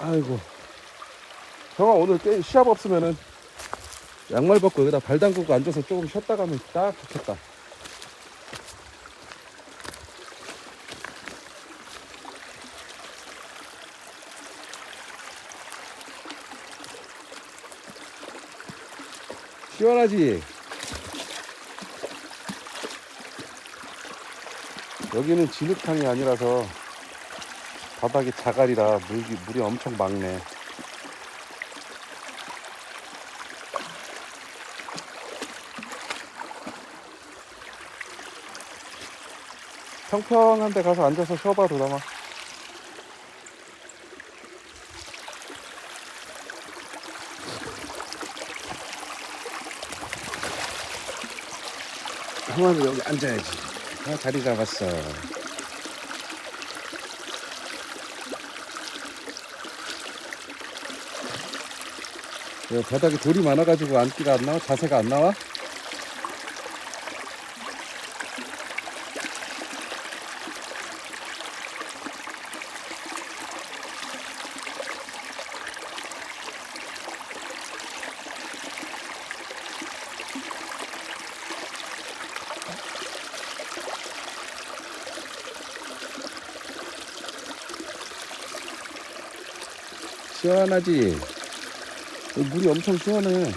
아이고. 형아 오늘 게임 시합 없으면은 양말 벗고 여기다 발 담그고 앉아서 조금 쉬었다 가면 딱 좋겠다. 시원하지? 여기는 진흙탕이 아니라서 바닥이 자갈이라 물이, 물이 엄청 막네. 평평한 데 가서 앉아서 쉬어봐, 도담아. 형아는 여기 앉아야지. 아, 자리 잡았어. 야, 바닥에 돌이 많아가지고 앉기가 안 나와? 자세가 안 나와? 시원하지? 물이 엄청 시원해.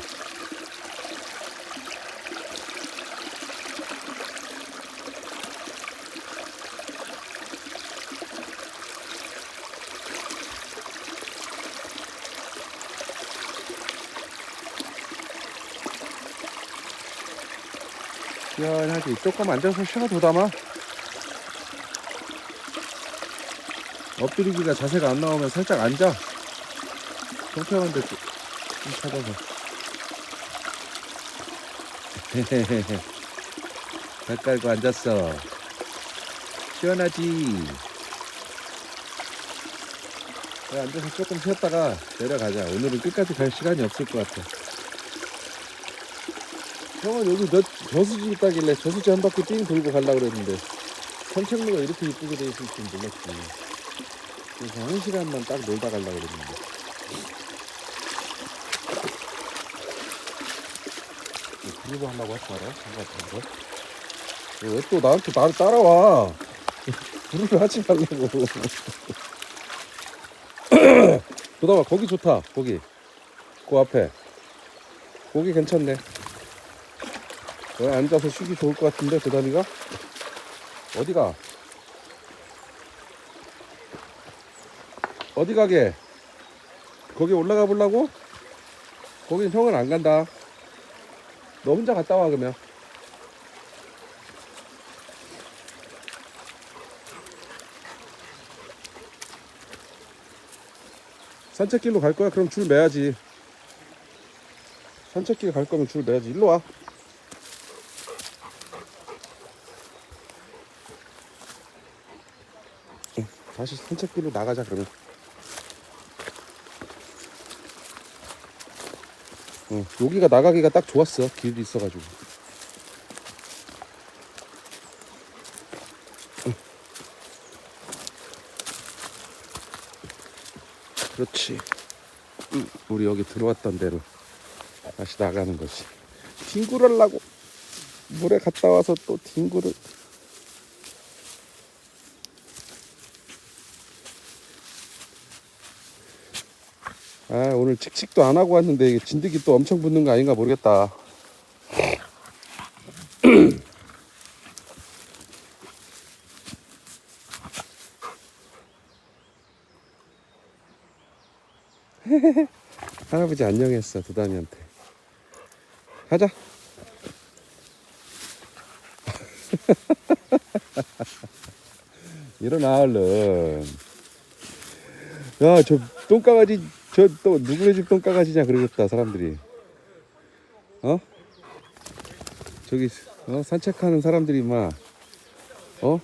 시원하지? 조금 앉아서 쉬어 도 담아. 엎드리기가 자세가 안 나오면 살짝 앉아. 평평한 데좀 찾아서. 발 깔고 앉았어. 시원하지? 야, 앉아서 조금 쉬었다가 내려가자. 오늘은 끝까지 갈 시간이 없을 것 같아. 형은 여기 몇, 저수지 있다길래 저수지 한 바퀴 삥 돌고 가려고 그랬는데 산책로가 이렇게 이쁘게 돼 있을 줄 몰랐지. 그래서 한 시간만 딱 놀다 가려고 그랬는데. 그리고 하려고 하지 마라. 생각한 거. 왜또 나한테 나를 따라와? 그러를 하지 말라고. 도다봐 거기 좋다. 거기. 그 앞에. 거기 괜찮네. 여기 앉아서 쉬기 좋을 것 같은데 도다미가? 어디가? 어디 가게? 거기 올라가 보려고? 거긴 형은 안 간다. 너 혼자 갔다 와 그러면. 산책길로 갈 거야? 그럼 줄 매야지. 산책길 갈 거면 줄 매야지. 일로 와. 응, 다시 산책길로 나가자 그러면. 응, 여기가 나가기가 딱 좋았어. 길이 있어가지고. 응. 그렇지. 응, 우리 여기 들어왔던 대로 다시 나가는 거지. 뒹굴 하려고 물에 갔다 와서 또 뒹굴을. 아 오늘 칙칙도 안 하고 왔는데 이게 진드기 또 엄청 붙는 거 아닌가 모르겠다. 할아버지 안녕했어 두단이한테. 가자. 일어나 얼른. 야저 똥강아지 저 또 누구네 집 똥강아지냐 그러겠다 사람들이. 어? 저기 어? 산책하는 사람들이 막 어?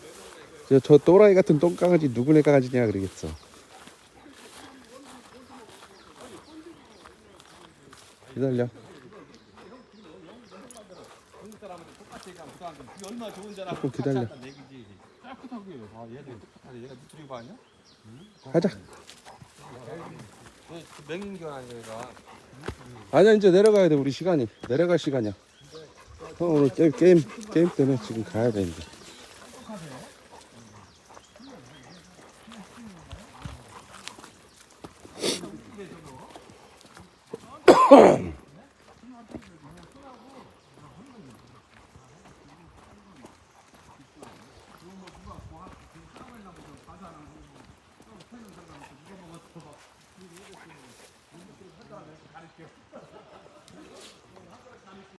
저, 저 또라이 같은 똥강아지 누구네 강아지냐 그러겠어. 기다려. 조금 기다려. 아, 아니야? 가자. 맹인견 아니야 이제 내려가야 돼 우리 시간이 내려갈 시간이야 형 오늘 게임, 게임 게임 때문에 지금 가야 돼 이제